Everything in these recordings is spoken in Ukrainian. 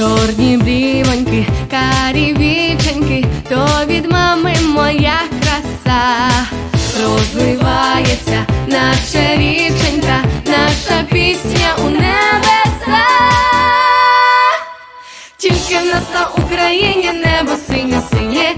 Чорні брівоньки, карі віченьки, то від мами моя краса розвивається наша річенька, наша пісня у небеса. Тільки в нас на Україні небо синє синє,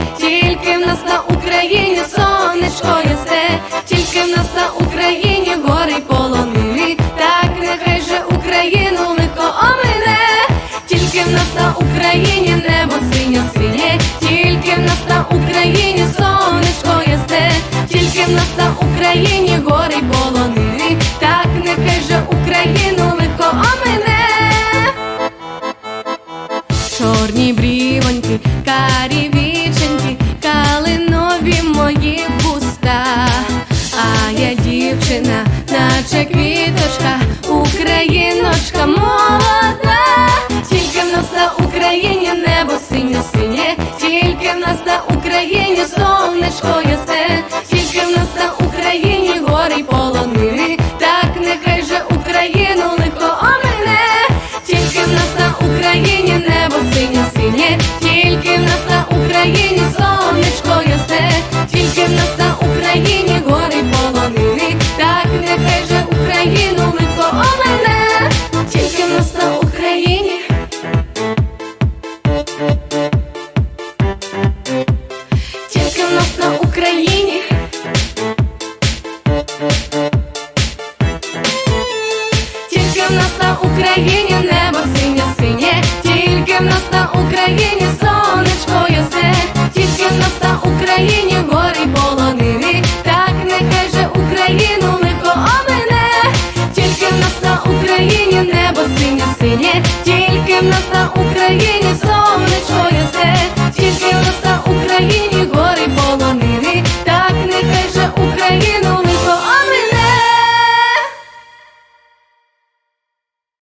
в нас на Україні небо синє синє, тільки в нас на Україні сонечко ясне, тільки в нас на Україні гори й полонини, так нехай же Україну лихо омине. Чорні брівоньки, карі віченьки, калинові мої вуста, а я дівчина, наче квіточка, україночка в нас на Україні небо синє синє, тільки в нас на Україні сонечко в нас на Україні небо синє синє, тільки в нас на Україні сонечко